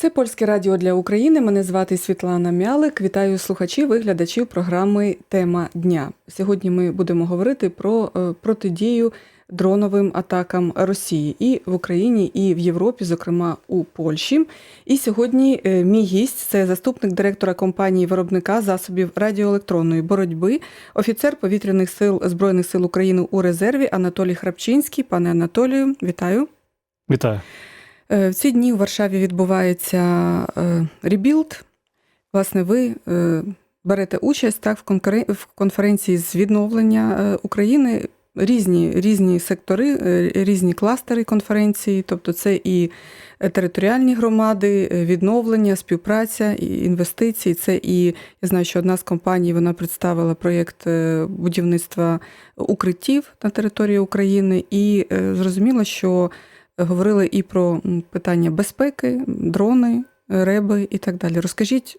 Це польське радіо для України. Мене звати Світлана Мялик. Вітаю слухачів і глядачів програми Тема дня. Сьогодні ми будемо говорити про е, протидію дроновим атакам Росії і в Україні, і в Європі, зокрема у Польщі. І сьогодні е, мій гість це заступник директора компанії виробника засобів радіоелектронної боротьби, офіцер повітряних сил Збройних сил України у резерві Анатолій Храпчинський. Пане Анатолію, вітаю. Вітаю. Е, В ці дні у Варшаві відбувається е, ребілд. Власне, ви е, берете участь так, в, конференції з відновлення України. Різні, різні сектори, різні кластери конференції, тобто це і територіальні громади, відновлення, співпраця, і інвестиції. Це і я знаю, що одна з компаній вона представила проєкт будівництва укриттів на території України, і зрозуміло, що говорили і про питання безпеки, дрони, реби і так далі. Розкажіть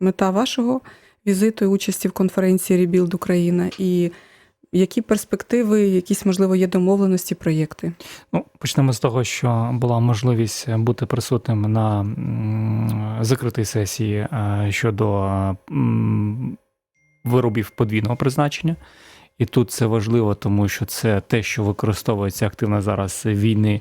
мета вашого візиту і участі в конференції Rebuild Україна і які перспективи, якісь, можливо, є домовленості, проєкти? Ну, почнемо з того, що була можливість бути присутним на закритій сесії е, щодо виробів подвійного призначення. І тут це важливо, тому що це те, що використовується активно зараз війни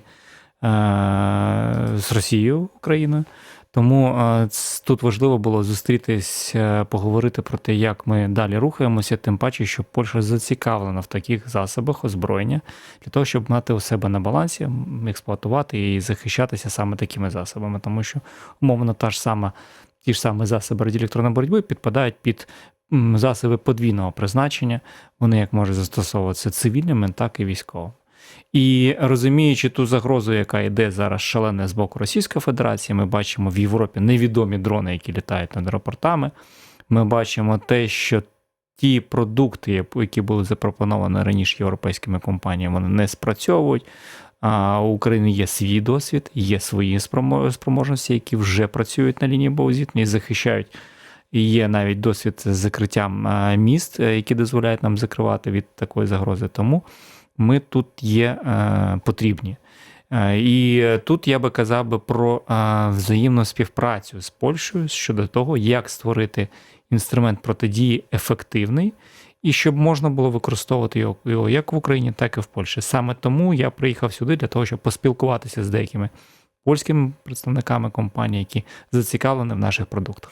з Росією Україною. Тому е, тут важливо було зустрітись, е, поговорити про те, як ми далі рухаємося, тим паче, що Польща зацікавлена в таких засобах озброєння для того, щоб мати у себе на балансі, експлуатувати і захищатися саме такими засобами, тому що умовно та ж сама, ті ж самі засоби радіоелектронної боротьби підпадають під засоби подвійного призначення. Вони як можуть застосовуватися цивільними, так і військовими. І розуміючи ту загрозу, яка йде зараз шалена з боку Російської Федерації, ми бачимо в Європі невідомі дрони, які літають над аеропортами. Ми бачимо те, що ті продукти, які були запропоновані раніше європейськими компаніями, вони не спрацьовують. А у України є свій досвід, є свої спроможності, які вже працюють на лінії боузітні і захищають. І є навіть досвід з закриттям міст, е, які дозволяють нам закривати від такої загрози. Тому ми тут є е, потрібні. Е, І тут я би казав би про е, взаємну співпрацю з Польщею щодо того, як створити інструмент протидії ефективний, і щоб можна було використовувати його, як в Україні, так і в Польщі. Саме тому я приїхав сюди для того, щоб поспілкуватися з деякими польськими представниками компаній, які зацікавлені в наших продуктах.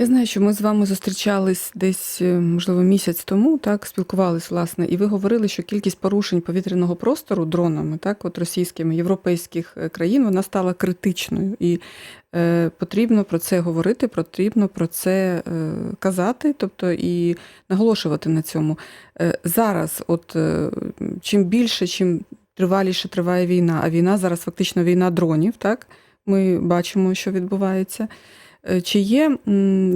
Я знаю, що ми з вами зустрічались десь, е, можливо, місяць тому, так, спілкувались, власне, і ви говорили, що кількість порушень повітряного простору дронами, так, от російськими, європейських е, країн, вона стала критичною. І е, потрібно про це говорити, потрібно про це е, казати, тобто і наголошувати на цьому. Е, зараз, от е, чим більше, чим триваліше триває війна, а війна зараз фактично війна дронів, так, ми бачимо, що відбувається. Е, Чи є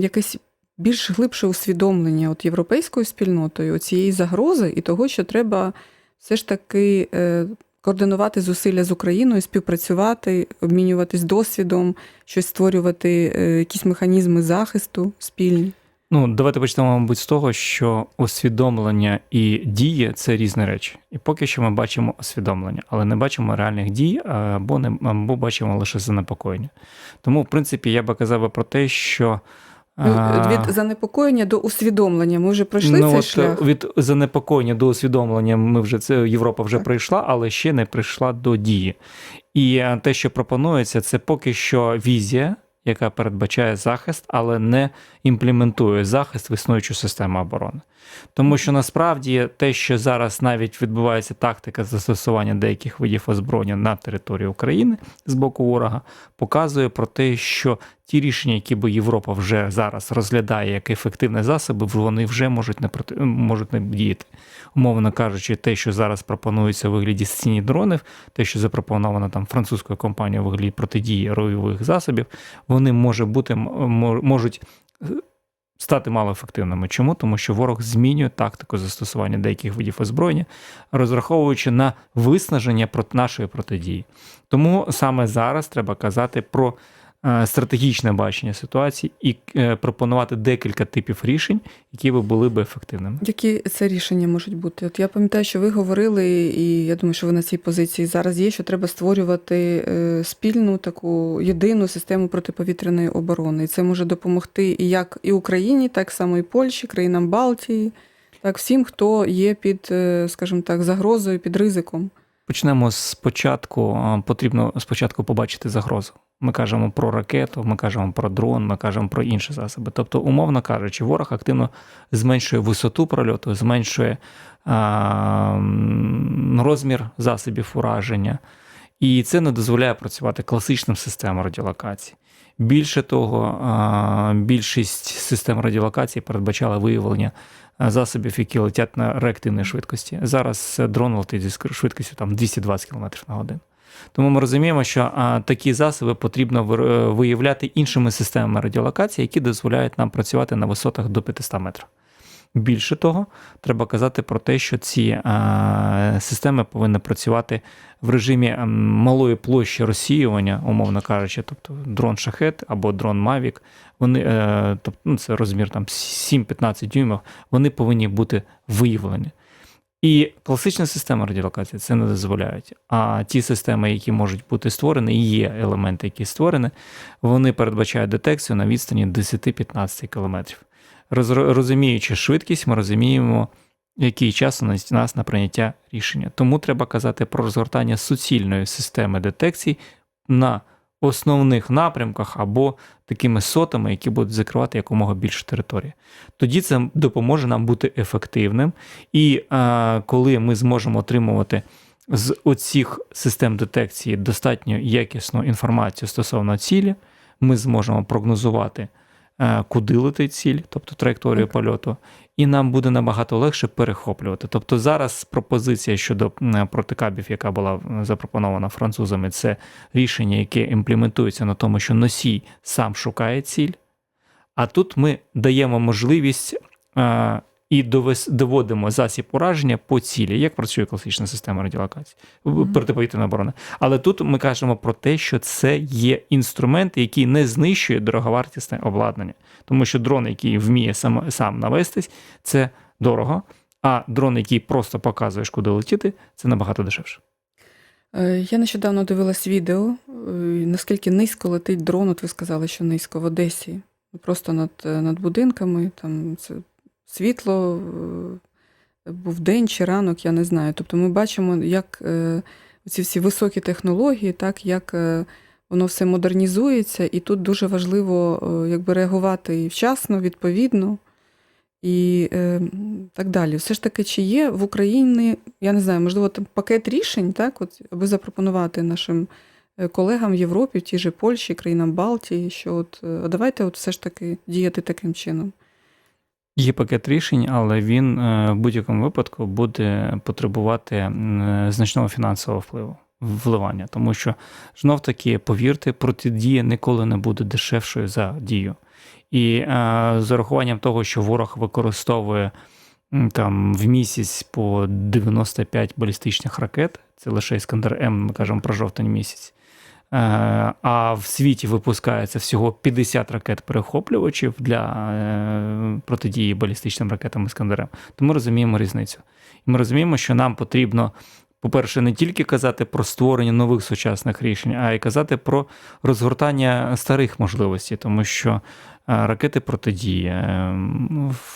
якесь більш глибше усвідомлення от європейською спільнотою цієї загрози і того, що треба все ж таки е, координувати зусилля з Україною, співпрацювати, обмінюватись досвідом, щось створювати, е, якісь механізми захисту спільні? Ну, давайте почнемо, мабуть, з того, що усвідомлення і дії це різні речі. І поки що ми бачимо усвідомлення, але не бачимо реальних дій, або не або бачимо лише занепокоєння. Тому, в принципі, я би казав би про те, що Ну, Від занепокоєння до усвідомлення. Ми вже пройшли ну, цей от, шлях. від занепокоєння до усвідомлення ми вже це Європа вже Так. прийшла, але ще не прийшла до дії. І те, що пропонується, це поки що візія, яка передбачає захист, але не імплементує захист в існуючу систему оборони. Тому що насправді те, що зараз навіть відбувається тактика застосування деяких видів озброєння на території України з боку ворога, показує про те, що ті рішення, які би Європа вже зараз розглядає як ефективні засоби, вони вже можуть не проти можуть не діяти. Умовно кажучи, те, що зараз пропонується у вигляді стіні дронів, те, що запропоновано там французькою компанією у вигляді протидії ройових засобів, вони може бути можуть е, стати малоефективними. Чому? Тому що ворог змінює тактику застосування деяких видів озброєння, розраховуючи на виснаження нашої протидії. Тому саме зараз треба казати про стратегічне бачення ситуації і е, пропонувати декілька типів рішень, які би були би ефективними. Які це рішення можуть бути? От я пам'ятаю, що ви говорили, і я думаю, що ви на цій позиції зараз є, що треба створювати е, спільну таку єдину систему протиповітряної оборони. І це може допомогти і як і Україні, так само і Польщі, країнам Балтії, так всім, хто є під, е, скажімо так, загрозою, під ризиком. Почнемо з початку. А, Потрібно спочатку побачити загрозу. Ми кажемо про ракету, ми кажемо про дрон, ми кажемо про інші засоби. Тобто, умовно кажучи, ворог активно зменшує висоту прольоту, зменшує а, розмір засобів ураження, і це не дозволяє працювати класичним системам радіолокації. Більше того, а, більшість систем радіолокації передбачала виявлення засобів, які летять на реактивній швидкості. Зараз дрон летить зі швидкістю там 220 км на годину. Тому ми розуміємо, що а, такі засоби потрібно е, виявляти іншими системами радіолокації, які дозволяють нам працювати на висотах до 500 метрів. Більше того, треба казати про те, що ці а, системи повинні працювати в режимі малої площі розсіювання, умовно кажучи, тобто дрон шахет або дрон Мавік, вони, е, тобто, ну, це розмір там 7-15 дюймів, вони повинні бути виявлені. І класична система радіолокації це не дозволяють. А ті системи, які можуть бути створені, і є елементи, які створені, вони передбачають детекцію на відстані 10-15 кілометрів. Розуміючи швидкість, ми розуміємо, який час у нас на прийняття рішення. Тому треба казати про розгортання суцільної системи детекцій на основних напрямках або такими сотами, які будуть закривати якомога більше території. Тоді це допоможе нам бути ефективним. І е, коли ми зможемо отримувати з оцих систем детекції достатньо якісну інформацію стосовно цілі, ми зможемо прогнозувати, куди летить ціль, тобто траєкторію okay. польоту, і нам буде набагато легше перехоплювати. Тобто зараз пропозиція щодо протикабів, яка була запропонована французами, це рішення, яке імплементується на тому, що носій сам шукає ціль. А тут ми даємо можливість е, і довес, доводимо засіб ураження по цілі, як працює класична система радіолокації, Мгм. протиповітряної оборони. Але тут ми кажемо про те, що це є інструмент, який не знищує дороговартісне обладнання, тому що дрон, який вміє сам, сам навестись, це дорого. А дрон, який просто показуєш, куди летіти, це набагато дешевше. Е, Я нещодавно дивилась відео, е, наскільки низько летить дрон, от ви сказали, що низько в Одесі. Просто над, е, над будинками, там це світло, е, був день чи ранок, я не знаю. Тобто ми бачимо, як е, ці всі високі технології, так, як е, воно все модернізується, і тут дуже важливо якби, реагувати вчасно, відповідно. І е, так далі. Все ж таки, чи є в Україні, я не знаю, можливо, там пакет рішень, так, от, аби запропонувати нашим колегам в Європі, в тій же Польщі, країнам Балтії, що от давайте от все ж таки діяти таким чином. Є пакет рішень, але він е, в будь-якому випадку буде потребувати значного фінансового впливу. Вливання, тому що знов таки, повірте, протидія ніколи не буде дешевшою за дію. І е, з урахуванням того, що ворог використовує там в місяць по 95 балістичних ракет, це лише Іскандер М, ми кажемо про жовтень місяць. Е, А в світі випускається всього 50 ракет-перехоплювачів для е, протидії балістичним ракетам Іскандерем, то ми розуміємо різницю. І ми розуміємо, що нам потрібно, по-перше, не тільки казати про створення нових сучасних рішень, а й казати про розгортання старих можливостей, тому що е, ракети протидії. е,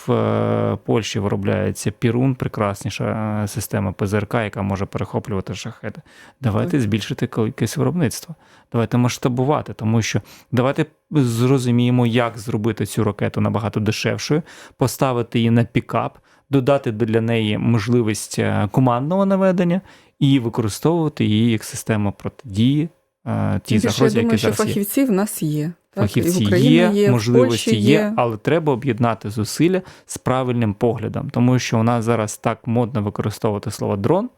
В е, Польщі виробляється Пірун, прекрасніша система ПЗРК, яка може перехоплювати шахети. Давайте збільшити кількість виробництва. Давайте масштабувати, тому що давайте зрозуміємо, як зробити цю ракету набагато дешевшою, поставити її на пікап, додати для неї можливість е, командного наведення і використовувати її як систему протидії е, тій Тим більше, загрозі, я думаю, які що зараз є. фахівці в нас є. Так? Фахівці в є, є, можливості Польщі є, але треба об'єднати зусилля з правильним поглядом, тому що у нас зараз так модно використовувати слово дрон,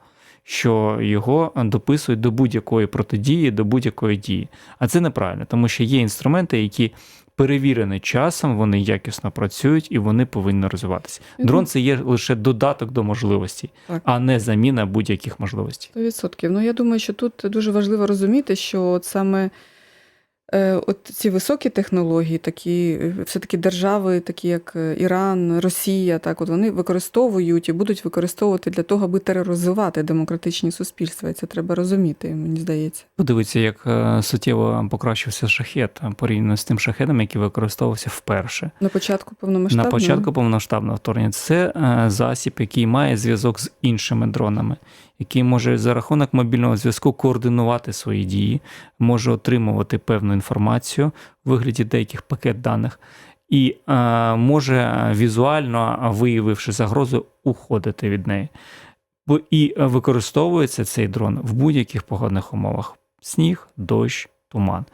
що його дописують до будь-якої протидії, до будь-якої дії. А це неправильно, тому що є інструменти, які перевірені часом, вони якісно працюють і вони повинні розвиватися. Дрон це є лише додаток до можливостей, Так. а не заміна будь-яких можливостей. 100%. Ну, я думаю, що тут дуже важливо розуміти, що от саме От ці високі технології, такі е, все-таки держави, такі як е, Іран, Росія, так от вони використовують і будуть використовувати для того, аби тероризувати демократичні суспільства. І це треба розуміти, мені здається. Подивіться, як е, суттєво покращився шахет е, порівняно з тим шахетом, який використовувався вперше. На початку повномасштабного На початку повномасштабного вторгнення це е, засіб, який має зв'язок з іншими дронами, який може за рахунок мобільного зв'язку координувати свої дії, може отримувати певну інформацію у вигляді деяких пакет даних, і е, може візуально, виявивши загрозу, уходити від неї. Бо і е, використовується цей дрон в будь-яких погодних умовах: сніг, дощ, туман.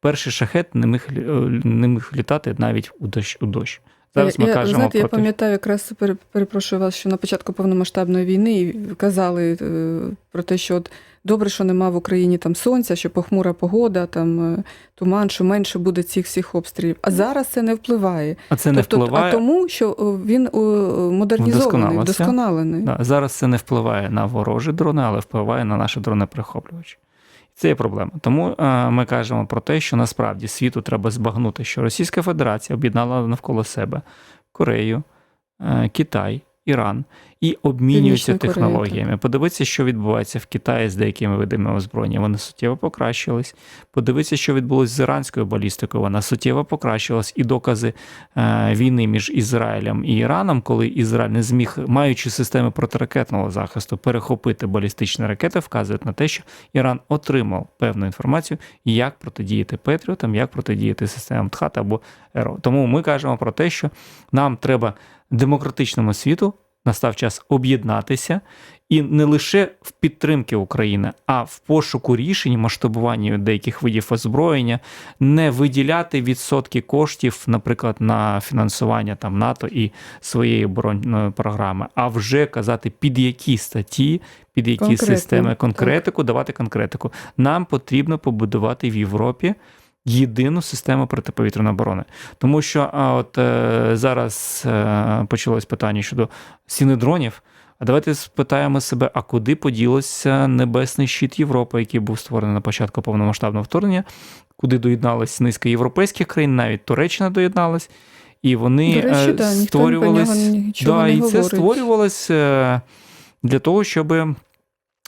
Перший шахет не міг, е, не міг літати навіть у дощ. У дощ. Зараз ми я, кажемо знаєте, я пам'ятаю, якраз пере- перепрошую вас, що на початку повномасштабної війни казали е, про те, що от добре, що нема в Україні там сонця, що похмура погода, там е, туман, що менше буде цих всіх обстрілів. А зараз це не впливає. а це не тобто, впливає. а тому, що він о, модернізований, вдосконалений. Да, зараз це не впливає на ворожі дрони, але впливає на наші дрони-прихоплювачі. Це є проблема. Тому е, ми кажемо про те, що насправді світу треба збагнути, що Російська Федерація об'єднала навколо себе Корею, е, Китай, Іран і обмінюються Корея, технологіями. Подивитися, що відбувається в Китаї з деякими видами озброєння. Вони суттєво покращились. Подивитися, що відбулося з іранською балістикою. Вона суттєво покращилась. І докази е, війни між Ізраїлем і Іраном, коли Ізраїль не зміг, маючи системи протиракетного захисту, перехопити балістичні ракети, вказують на те, що Іран отримав певну інформацію, як протидіяти Петріотам, як протидіяти системам ТХАТ або ЕРО. Тому ми кажемо про те, що нам треба демократичному світу настав час об'єднатися і не лише в підтримки України, а в пошуку рішень масштабування деяких видів озброєння, не виділяти відсотки коштів, наприклад, на фінансування там НАТО і своєї оборонної програми, а вже казати під які статті, під які Конкретно, системи так. конкретику, давати конкретику. Нам потрібно побудувати в Європі. Єдину систему протиповітряної оборони, тому що а, от е, зараз е, почалось питання щодо ціни дронів. А давайте спитаємо себе, а куди поділося небесний щит Європи, який був створений на початку повномасштабного вторгнення, куди доєдналась низка європейських країн, навіть Туреччина доєдналась, і вони До речі, е, да, створювались. нічого да, не і це створювалось е, для того, щоб,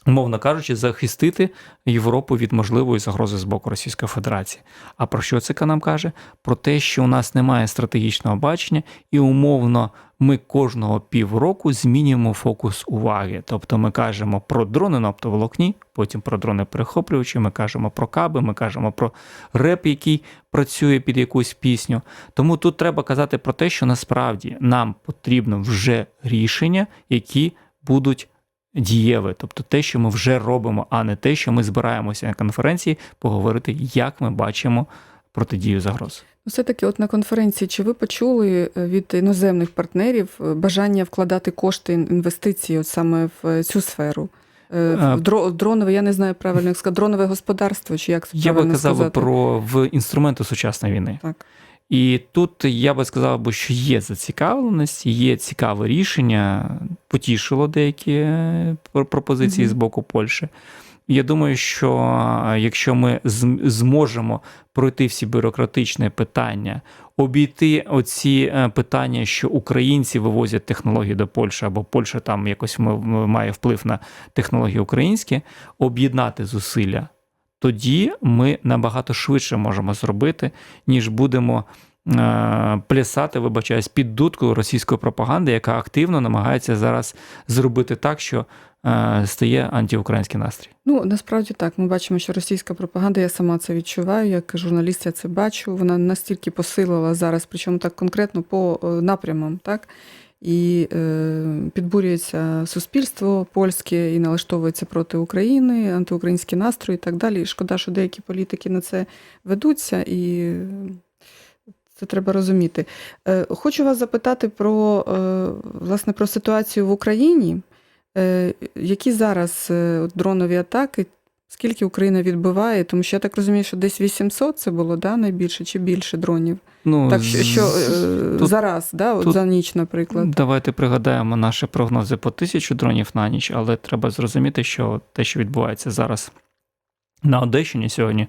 умовно кажучи, захистити Європу від можливої загрози з боку Російської Федерації. А про що це нам каже? Про те, що у нас немає стратегічного бачення, і умовно ми кожного півроку змінюємо фокус уваги. Тобто ми кажемо про дрони на оптоволокні, потім про дрони перехоплювачі, ми кажемо про каби, ми кажемо про реп, який працює під якусь пісню. Тому тут треба казати про те, що насправді нам потрібно вже рішення, які будуть дієві, тобто те, що ми вже робимо, а не те, що ми збираємося на конференції поговорити, як ми бачимо протидію загроз. Все-таки, от на конференції, чи ви почули е, від іноземних партнерів е, бажання вкладати кошти ін- інвестиції от саме в е, цю сферу? В Дронове, я не знаю правильно як сказати, дронове господарство, чи як це Я би казав сказати? про в інструменти сучасної війни. Так. І тут я би сказав, що є зацікавленість, є цікаве рішення, потішило деякі е, пр- пропозиції з боку Польщі. Я думаю, що е, якщо ми зможемо пройти всі бюрократичні питання, обійти оці е, питання, що українці вивозять технології до Польщі, або Польща там якось має вплив на технології українські, об'єднати зусилля, тоді ми набагато швидше можемо зробити, ніж будемо е, плясати, вибачаюсь, під дудкою російської пропаганди, яка активно намагається зараз зробити так, що е, стає антиукраїнський настрій. Ну насправді так. Ми бачимо, що російська пропаганда, я сама це відчуваю. Як журналіст, я це бачу. Вона настільки посилила зараз, причому так конкретно по е, напрямам, так. І е, підбурюється суспільство польське і налаштовується проти України, антиукраїнські настрої і так далі. І шкода, що деякі політики на це ведуться, і е, це треба розуміти. Е, хочу вас запитати про власне про ситуацію в Україні. Які зараз дронові атаки? Скільки Україна відбиває? Тому що я так розумію, що десь 800 це було да, найбільше чи більше дронів. Ну, Так що, що е, тут- зараз, да, от тут- за ніч, наприклад. Давайте пригадаємо наші прогнози по тисячу дронів на ніч, але треба зрозуміти, що те, що відбувається зараз на Одещині сьогодні,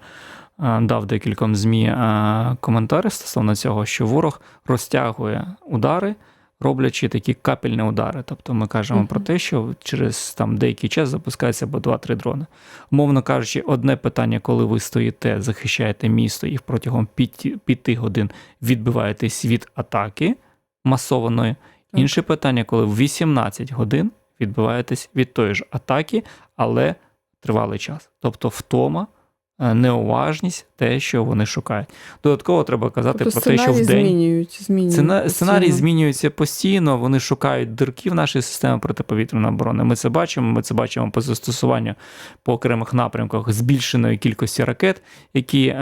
е, дав декільком ЗМІ е, коментарі стосовно цього, що ворог розтягує удари, роблячи такі капельні удари. Тобто ми кажемо Мгм. про те, що через там деякий час запускається або 2-3 дрони. Умовно кажучи, одне питання, коли ви стоїте, захищаєте місто і протягом 5 годин відбиваєтесь від атаки масованої. Інше питання, коли в 18 годин відбиваєтесь від тої ж атаки, але тривалий час. Тобто втома, неуважність, те, що вони шукають. Додатково треба казати Тобто про те, що в день змінюють, змінюють Сцена- Сценарій змінюється постійно, вони шукають дирки в нашій системі протиповітряної оборони. Ми це бачимо. Ми це бачимо по застосуванню по окремих напрямках збільшеної кількості ракет, які е-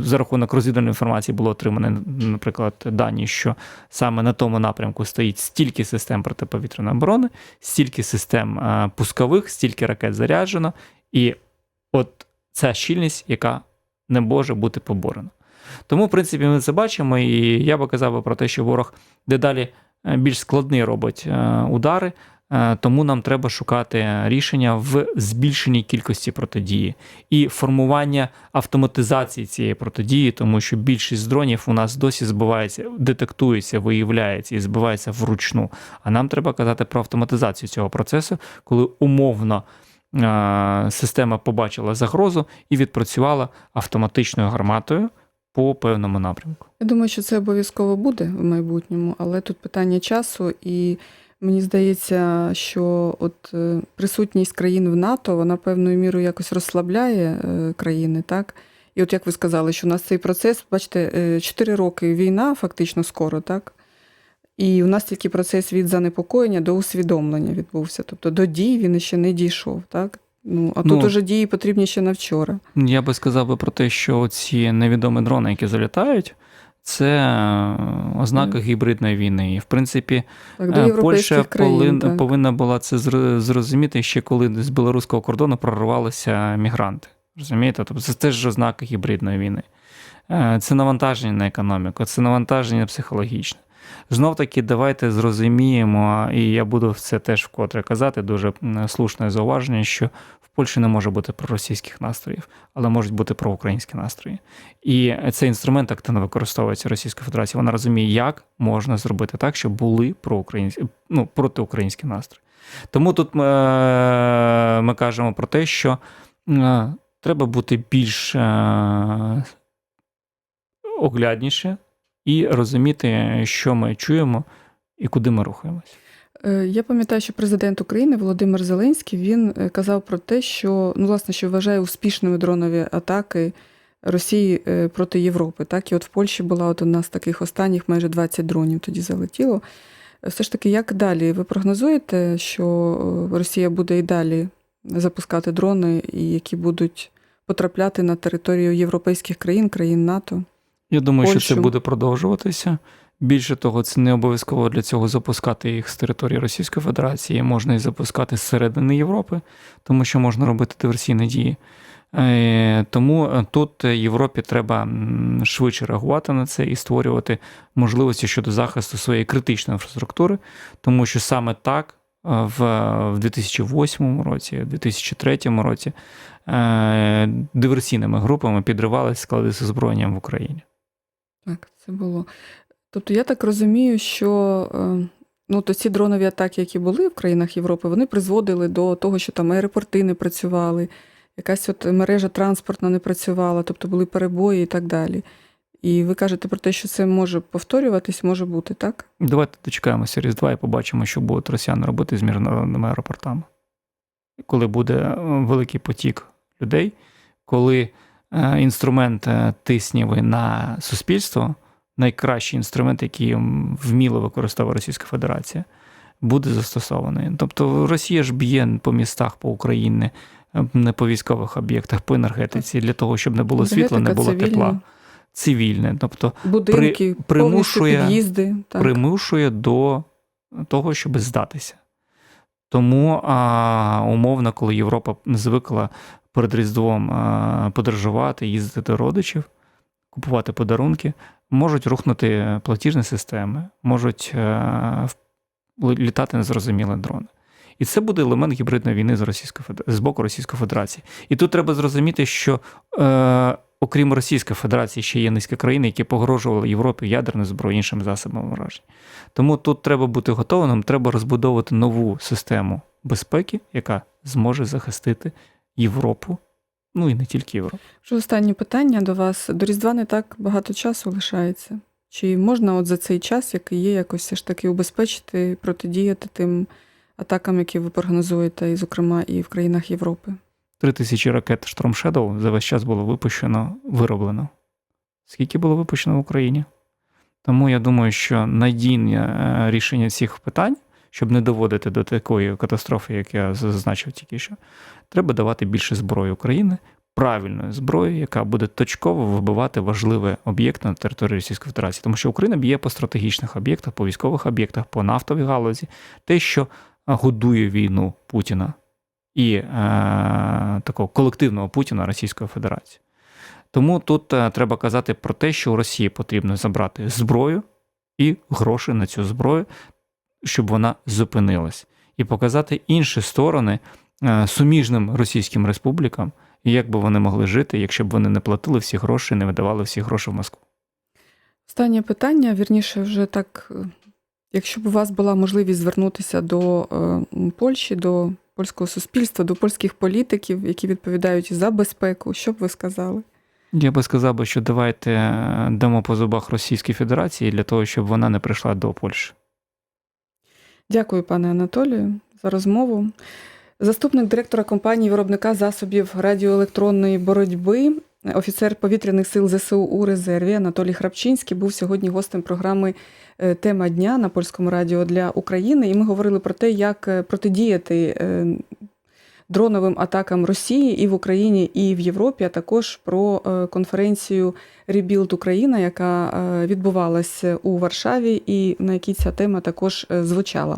за рахунок розвідувальної інформації було отримано, наприклад, дані, що саме на тому напрямку стоїть стільки систем протиповітряної оборони, стільки систем е- пускових, стільки ракет заряджено, і от ця щільність, яка не може бути поборена. Тому, в принципі, ми це бачимо, і я би казав про те, що ворог дедалі е, більш складний робить е, удари, е, тому нам треба шукати рішення в збільшеній кількості протидії і формування автоматизації цієї протидії, тому що більшість дронів у нас досі збивається, детектується, виявляється і збивається вручну. А нам треба казати про автоматизацію цього процесу, коли умовно. Е, Система побачила загрозу і відпрацювала автоматичною гарматою по певному напрямку. Я думаю, що це обов'язково буде в майбутньому, але тут питання часу, і мені здається, що от е, присутність країн в НАТО вона певною мірою якось розслабляє е, країни, так? І от як ви сказали, що у нас цей процес, бачите, 4 роки війна, фактично скоро, так? І у нас тільки процес від занепокоєння до усвідомлення відбувся. Тобто до дій він ще не дійшов, так? Ну, а тут Ну, уже дії потрібні ще на вчора. Я би сказав би про те, що ці невідомі дрони, які залітають, це е, ознака гібридної війни. І в принципі, Так, е, Польща країн. повин- повинна була це зр- зрозуміти ще коли з білоруського кордону прорвалися мігранти. Розумієте? Тобто це теж ознака гібридної війни. Е, Це навантаження на економіку, це навантаження психологічне. Знов таки, давайте зрозуміємо, і я буду це теж вкотре казати, дуже слушне зауваження, що в Польщі не може бути проросійських настроїв, але можуть бути проукраїнські настрої. І цей інструмент активно використовується Російською Федерацією. Вона розуміє, як можна зробити так, щоб були проукраїнські, ну, протиукраїнські настрої. Тому тут ми, е, ми кажемо про те, що е, треба бути більш е, оглядніше і розуміти, що ми чуємо і куди ми рухаємось. Е, Я пам'ятаю, що президент України Володимир Зеленський він е, казав про те, що ну, власне, що вважає успішними дронові атаки Росії е, проти Європи. Так, і от в Польщі була от одна з таких останніх, майже 20 дронів тоді залетіло. Все ж таки, як далі? Ви прогнозуєте, що Росія буде і далі запускати дрони, які будуть потрапляти на територію європейських країн, країн НАТО? Я думаю, що це буде продовжуватися. Більше того, це не обов'язково для цього запускати їх з території Російської Федерації, можна і запускати зсередини Європи, тому що можна робити диверсійні дії. Е, Тому е, тут Європі треба швидше реагувати на це і створювати можливості щодо захисту своєї критичної інфраструктури, тому що саме так е, в, в 2008 році, 2003 році е, диверсійними групами підривалися склади з озброєнням в Україні. Так, це було. Тобто я так розумію, що е, ну, то ці дронові атаки, які були в країнах Європи, вони призводили до того, що там аеропорти не працювали, якась от мережа транспортна не працювала, тобто були перебої і так далі. І ви кажете про те, що це може повторюватись, може бути, так? Давайте дочекаємося Різдва і побачимо, що будуть росіяни робити з міжнародними аеропортами. Коли буде е, великий потік людей, коли інструмент е, тисніви на суспільство, найкращий інструмент, який вміло використовує Російська Федерація, буде застосований. Тобто Росія ж б'є по містах, по Україні, е, не по військових об'єктах, по енергетиці, для того, щоб не було світла, не було тепла. Цивільне. Тобто Будинки, повністю примушує- під'їзди. Так. примушує до того, щоб здатися. Тому а, умовно, коли Європа звикла перед Різдвом подорожувати, їздити до родичів, купувати подарунки, можуть рухнути платіжні системи, можуть літати незрозумілі дрони. І це буде елемент гібридної війни з, з боку Російської Федерації. І тут треба зрозуміти, що е, окрім Російської Федерації ще є низка країн, які погрожували Європі ядерною зброєю іншими засобами враження. Тому тут треба бути готовим, треба розбудовувати нову систему безпеки, яка зможе захистити Європу, ну і не тільки Європу. Вже останнє питання до вас. До Різдва не так багато часу лишається. Чи можна от за цей час, який є, якось все ж таки убезпечити, протидіяти тим атакам, які ви прогнозуєте, і, зокрема, і в країнах Європи? Три тисячі ракет Shadow за весь час було випущено, вироблено. Скільки було випущено в Україні? Тому я думаю, що надійне е, рішення цих питань, щоб не доводити до такої катастрофи, як я зазначив тільки що, треба давати більше зброї України, правильної зброї, яка буде точково вибивати важливі об'єкти на території Російської Федерації. Тому що Україна б'є по стратегічних об'єктах, по військових об'єктах, по нафтовій галузі, те, що е, годує війну Путіна і е, такого колективного Путіна Російської Федерації. Тому тут е, треба казати про те, що у Росії потрібно забрати зброю і гроші на цю зброю, щоб вона зупинилась, і показати інші сторони е, суміжним російським республікам, як би вони могли жити, якщо б вони не платили всі гроші, не видавали всі гроші в Москву. Останнє питання, вірніше, вже так, е, якщо б у вас була можливість звернутися до е, Польщі, до польського суспільства, до польських політиків, які відповідають за безпеку, що б ви сказали? Я би сказав би, що давайте дамо по зубах Російській Федерації для того, щоб вона не прийшла до Польщі. Дякую, пане Анатолію, за розмову. Заступник директора компанії виробника засобів радіоелектронної боротьби, офіцер повітряних сил ЗСУ у резерві Анатолій Храпчинський був сьогодні гостем програми е, Тема дня на польському радіо для України. І ми говорили про те, як е, протидіяти е, дроновим атакам Росії і в Україні, і в Європі, а також про е, конференцію Rebuild Україна, яка е, відбувалася у Варшаві, і на якій ця тема також е, звучала.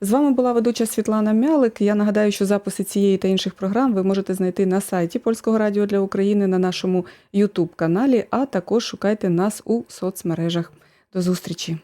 З вами була ведуча Світлана Мялик. Я нагадаю, що записи цієї та інших програм ви можете знайти на сайті Польського радіо для України на нашому youtube каналі а також шукайте нас у соцмережах. До зустрічі!